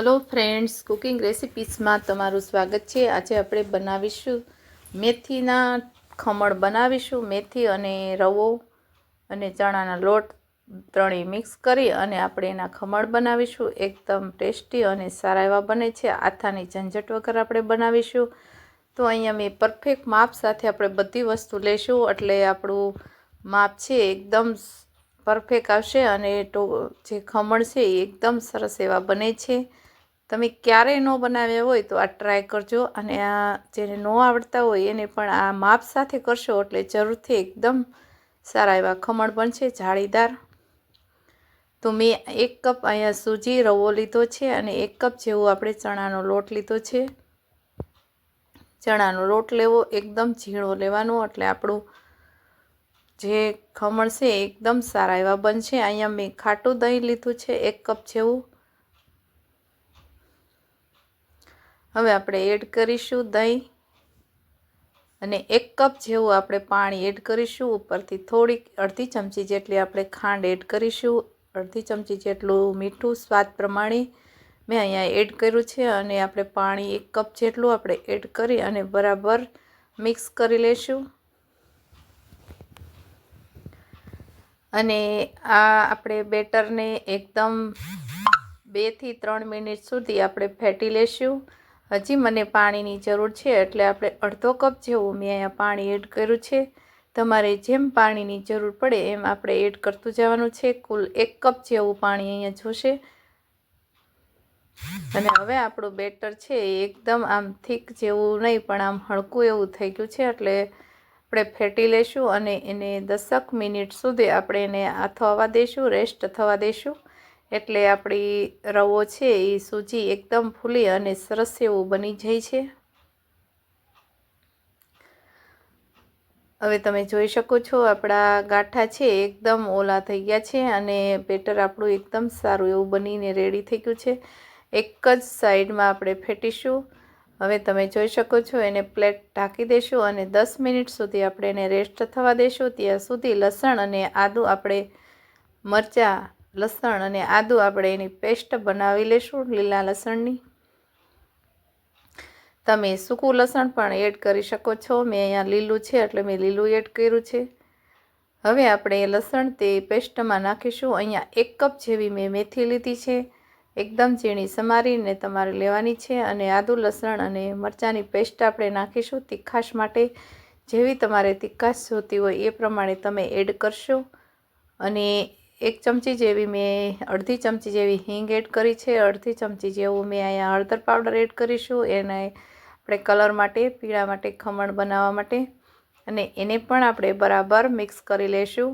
Hello friends cooking રેસિપીસમાં તમારું સ્વાગત છે. આજે આપણે બનાવીશું મેથીના ખમણ બનાવીશું. મેથી અને રવો અને ચણાના લોટ ત્રણેય મિક્સ કરી અને આપણે એના ખમણ બનાવીશું. એકદમ ટેસ્ટી અને સારા એવા બને છે. આથાની ઝંઝટ વગર આપણે બનાવીશું. તો અહીંયા મેં પરફેક્ટ માપ સાથે આપણે બધી વસ્તુ લઈશું એટલે આપણું માપ છે એકદમ પરફેક્ટ આવશે અને જે ખમણ છે એ એકદમ સરસ એવા બને છે. તમે ક્યારેય ન બનાવ્યા હોય તો આ ટ્રાય કરજો અને આ જેને ન આવડતા હોય એને પણ આ માપ સાથે કરશો એટલે જરૂરથી એકદમ સારા એવા ખમણ બનશે, જાળીદાર. તો મેં એક કપ અહીંયા સૂજી રવો લીધો છે અને એક કપ જેવું આપણે ચણાનો લોટ લીધો છે. ચણાનો લોટ લેવો, એકદમ ઝીણો લેવાનો એટલે આપણું જે ખમણ છે એકદમ સારા એવા બનશે. અહીંયા મેં ખાટું દહીં લીધું છે, એક કપ જેવું. હવે આપણે એડ કરીશું દહીં. અને એક કપ જેવું આપણે પાણી એડ કરીશું. ઉપરથી થોડીક અડધી ચમચી જેટલી આપણે ખાંડ એડ કરીશું. અડધી ચમચી જેટલું મીઠું સ્વાદ પ્રમાણે મેં અહીંયા એડ કર્યું છે. અને આપણે પાણી એક કપ જેટલું આપણે એડ કરી અને બરાબર મિક્સ કરી લઈશું અને આ આપણે બેટરને એકદમ બેથી ત્રણ મિનિટ સુધી આપણે ફેટી લઈશું હજી મને પાણીની જરૂર છે એટલે આપણે અડધો કપ જેવું મેં અહીંયા પાણી એડ કર્યું છે. તમારે જેમ પાણીની જરૂર પડે એમ આપણે એડ કરતું જવાનું છે. કુલ એક કપ જેવું પાણી અહીંયા જોશે. અને હવે આપણું બેટર છે એ એકદમ આમ થીક જેવું નહીં, પણ આમ હળકું એવું થઈ ગયું છે. એટલે આપણે ફેટી લઈશું અને એને દસક મિનિટ સુધી આપણે એને થવા દઈશું રેસ્ટ થવા દઈશું એટલે આપણી રવો છે એ સૂજી એકદમ ફૂલી અને સરસ એવું બની જાય છે. હવે તમે જોઈ શકો છો આપણા ગાંઠા છે, એકદમ ઓલા થઈ ગયા છે અને બેટર આપણું એકદમ સારું એવું બનીને રેડી થઈ ગયું છે. એક જ સાઈડમાં આપણે ફેટીશું. હવે તમે જોઈ શકો છો એને પ્લેટ ઢાંકી દેશું અને દસ મિનિટ સુધી આપણે એને રેસ્ટ થવા દેશું. ત્યાં સુધી લસણ અને આદું આપણે મરચાં લસણ અને આદું આપણે એની પેસ્ટ બનાવી લેશું લીલા લસણની. તમે સૂકું લસણ પણ એડ કરી શકો છો. મેં અહીંયા લીલું છે એટલે મેં લીલું એડ કર્યું છે. હવે આપણે લસણ તે પેસ્ટમાં નાખીશું. અહીંયા એક કપ જેવી મેં મેથી લીધી છે. એકદમ ઝીણી સમારીને તમારે લેવાની છે અને આદુ લસણ અને મરચાંની પેસ્ટ આપણે નાખીશું તીખાશ માટે. જેવી તમારે તીખાશ જોતી હોય એ પ્રમાણે તમે એડ કરશો. અને એક ચમચી જેવી મેં અડધી ચમચી જેવી હિંગ એડ કરી છે. અડધી ચમચી જેવું મેં અહીંયા હળદર પાવડર એડ કરીશું. એને આપણે કલર માટે, પીળા માટે, ખમણ બનાવવા માટે. અને એને પણ આપણે બરાબર મિક્સ કરી લઈશું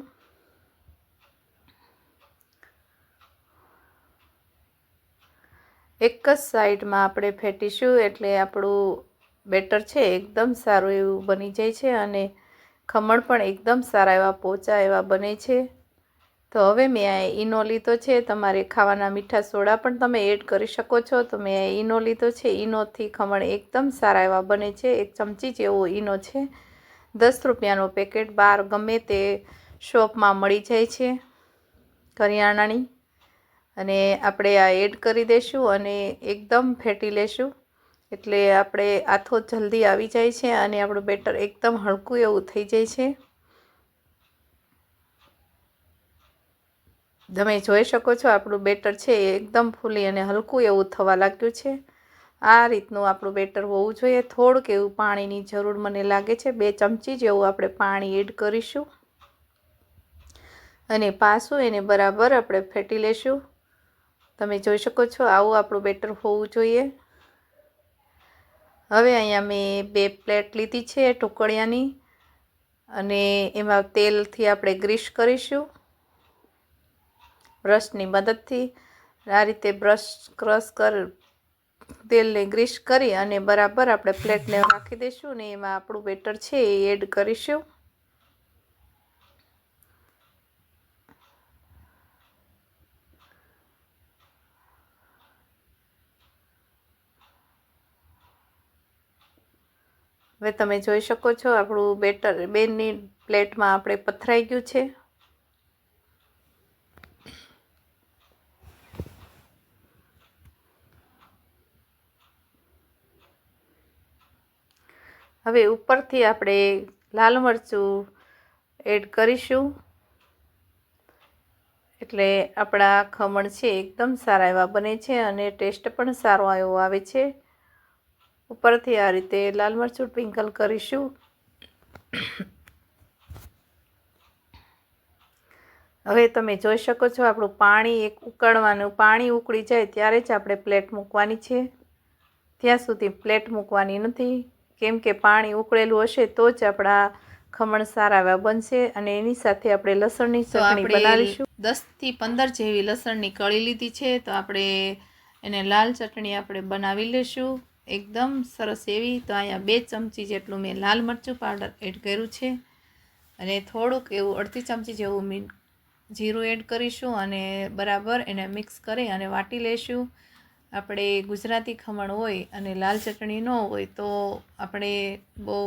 એક જ સાઈડમાં આપણે ફેટીશું એટલે આપણું બેટર છે, એકદમ સારું એવું બની જાય છે અને ખમણ પણ એકદમ સારા એવા પોચા એવા બને છે. તો હવે મેં આ ઈનો લીધો છે, તમારે ખાવાના મીઠા સોડા પણ તમે એડ કરી શકો છો. તો મેં ઈનો લીધો છે, ઈનોથી ખમણ એકદમ સારા એવા બને છે, એક ચમચી જેવો ઈનો છે. દસ રૂપિયાનો પેકેટ બહાર ગમે તે શોપમાં મળી જાય છે, કરિયાણાની. અને આપણે આ એડ કરી દઈશું અને એકદમ ફેટી લેશું. એટલે આપણે આથો જલ્દી આવી જાય છે અને આપણું બેટર એકદમ હળકું એવું થઈ જાય છે. તમે જોઈ શકો છો, આપણું બેટર છે એકદમ ફૂલી અને હલકું એવું થવા લાગ્યું છે. આ રીતનું આપણું બેટર હોવું જોઈએ. થોડુંક એવું પાણીની જરૂર મને લાગે છે. બે ચમચી જેવું આપણે પાણી એડ કરીશું. અને પાછું એને બરાબર આપણે ફેટી લેશું. તમે જોઈ શકો છો, આવું આપણું બેટર હોવું જોઈએ. હવે અહીંયા મેં બે પ્લેટ લીધી છે ટુકડિયાની. અને એમાં તેલથી આપણે ગ્રીસ કરીશું. બ્રશની મદદથી આ રીતે બ્રશ ક્રશ કર તેલને ગ્રીસ કરી અને બરાબર આપણે પ્લેટને રાખી દઈશું ને એમાં આપણું બેટર છે એ એડ કરીશું. હવે તમે જોઈ શકો છો આપણું બેટર બેની પ્લેટમાં આપણે પથરાઈ ગયું છે. હવે ઉપરથી આપણે લાલ મરચું એડ કરીશું. એટલે આપણા ખમણ છે એકદમ સારા એવા બને છે અને ટેસ્ટ પણ સારો એવો આવે છે. ઉપરથી આ રીતે લાલ મરચું ટ્વિંકલ કરીશું. હવે તમે જોઈ શકો છો આપણું પાણી એક ઉકળવાનું, પાણી ઉકળી જાય ત્યારે જ આપણે પ્લેટ મૂકવાની છે. ત્યાં સુધી પ્લેટ મૂકવાની નથી. કેમ કે પાણી ઉકળેલું હશે તો જ આપણા ખમણ સારા એવા બનશે અને એની સાથે આપણે લસણની ચટણી બનાવીશું. દસથી પંદર જેવી લસણની કળી લીધી છે તો આપણે એને લાલ ચટણી આપણે બનાવી લઈશું એકદમ સરસ એવી. તો અહીંયા બે ચમચી જેટલું મેં લાલ મરચું પાવડર એડ કર્યું છે. અને થોડુંક એવું અડધી ચમચી જેવું મીઠ જીરું એડ કરીશું અને બરાબર એને મિક્સ કરી અને વાટી લઈશું આપણે ગુજરાતી ખમણ હોય અને લાલ ચટણી ન હોય તો આપણે બહુ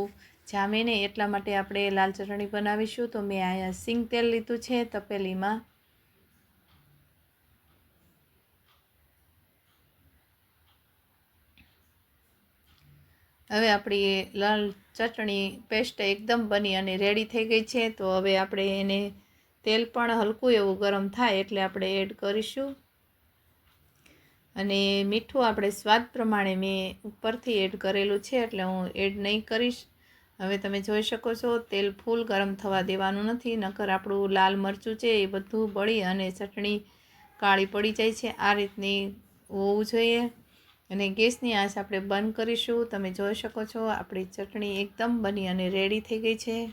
જામે નહીં. એટલા માટે આપણે લાલ ચટણી બનાવીશું. તો મેં અહીંયા સિંગ તેલ લીધું છે, તપેલીમાં. હવે આપણી લાલ ચટણી પેસ્ટ એકદમ બની અને રેડી થઈ ગઈ છે. તો હવે આપણે એને તેલ પણ હલકું એવું ગરમ થાય એટલે આપણે એડ કરીશું. અને મીઠું આપણે સ્વાદ પ્રમાણે મેં ઉપરથી એડ કરેલું છે એટલે હું એડ નહીં કરીશ. હવે તમે જોઈ શકો છો, તેલ ફૂલ ગરમ થવા દેવાનું નથી, નકર આપણું લાલ મરચું છે એ બધું બળી અને ચટણી કાળી પડી જાય છે. આ રીતની હોવું જોઈએ. અને ગેસની આંચ આપણે બંધ કરીશું. તમે જોઈ શકો છો, આપણી ચટણી એકદમ બની અને રેડી થઈ ગઈ છે.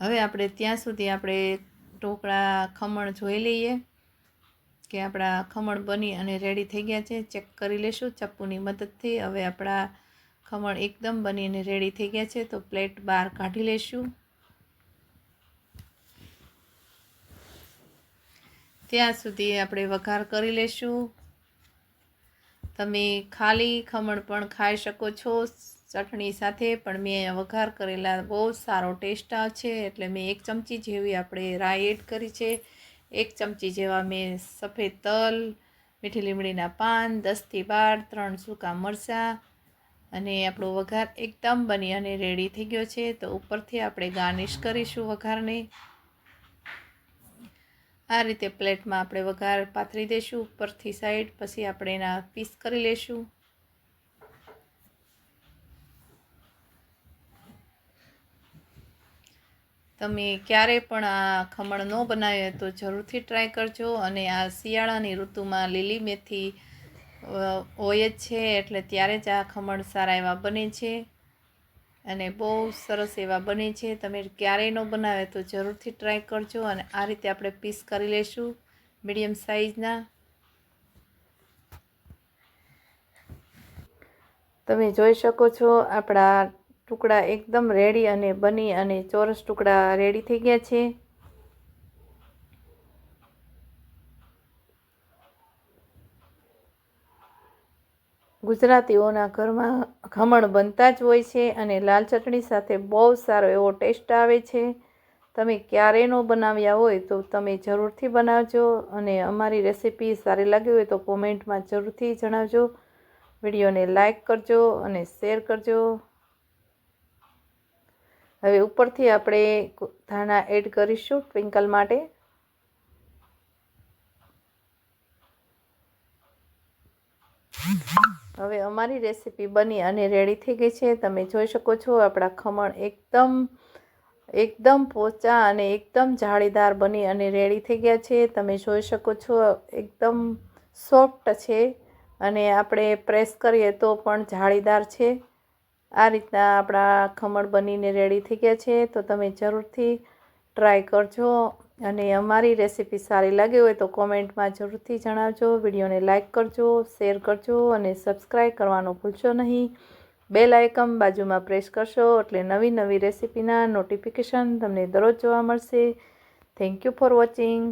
હવે આપણે ત્યાં સુધી આપણે ઢોકળા ખમણ જોઈ લઈએ. કે આપણા ખમણ બની અને રેડી થઈ ગયા છે ચેક કરી લેશું ચપ્પુની મદદથી. હવે આપણા ખમણ એકદમ બની અને રેડી થઈ ગયા છે, તો પ્લેટ બહાર કાઢી લેશું. ત્યાં સુધી આપણે વઘાર કરી લેશું. તમે ખાલી ખમણ પણ ખાઈ શકો છો ચટણી સાથે, પણ મેં વઘાર કરેલા બહુ સારો ટેસ્ટ છે, એટલે મેં એક ચમચી જેવી આપણે રાઈ એડ કરી છે. એક ચમચી જેવા મેં સફેદ તલ, મીઠી લીમડીના પાન, દસથી બાર, ત્રણ સૂકા મરચાં અને આપણો વઘાર એકદમ બની અને રેડી થઈ ગયો છે. તો ઉપરથી આપણે ગાર્નિશ કરીશું વઘારને. આ રીતે પ્લેટમાં આપણે વઘાર પાથરી દઈશું. ઉપરથી સાઈડ પછી આપણે એના પીસ કરી લઈશું. તમે ક્યારે પણ આ ખમણ ન બનાવે તો જરૂરથી ટ્રાય કરજો અને આ શિયાળાની ઋતુમાં લીલી મેથી હોય જ છે એટલે ત્યારે જ આ ખમણ સારા એવા બને છે અને બહુ સરસ એવા બને છે. તમે ક્યારેય ન બનાવે તો જરૂરથી ટ્રાય કરજો અને આ રીતે આપણે પીસ કરી લઈશું મીડિયમ સાઇઝના તમે જોઈ શકો છો આપણા ટુકડા એકદમ રેડી અને બની અને ચોરસ ટુકડા રેડી થઈ ગયા છે. ગુજરાતીઓના ઘરમાં ખમણ બનતા જ હોય છે અને લાલ ચટણી સાથે બહુ સારો એવો ટેસ્ટ આવે છે. તમે ક્યારેય ન બનાવ્યા હોય તો તમે જરૂરથી બનાવજો અને અમારી રેસીપી સારી લાગી હોય તો કોમેન્ટમાં જરૂરથી જણાવજો. વિડીયોને લાઈક કરજો અને શેર કરજો. હવે ઉપરથી આપણે ધાણા એડ કરીશું ટ્વિંકલ માટે. હવે અમારી રેસીપી બની અને રેડી થઈ ગઈ છે. તમે જોઈ શકો છો આપણા ખમણ એકદમ એકદમ પોચા અને એકદમ જાળીદાર બની અને રેડી થઈ ગયા છે. તમે જોઈ શકો છો એકદમ સોફ્ટ છે અને આપણે પ્રેસ કરીએ તો પણ જાળીદાર છે. આ રીતના આપણા ખમણ બનીને રેડી થઈ ગયા છે, તો તમે જરૂરથી ટ્રાય કરજો. અને અમારી રેસીપી સારી લાગી હોય તો કોમેન્ટમાં જરૂરથી જણાવજો. વિડીયોને લાઇક કરજો શેર કરજો અને સબસ્ક્રાઈબ કરવાનું ભૂલશો નહીં. બે લાઇકમ બાજુમાં પ્રેસ કરશો એટલે નવી નવી રેસીપીના નોટિફિકેશન તમને દરરોજ જોવા મળશે. Thank you for watching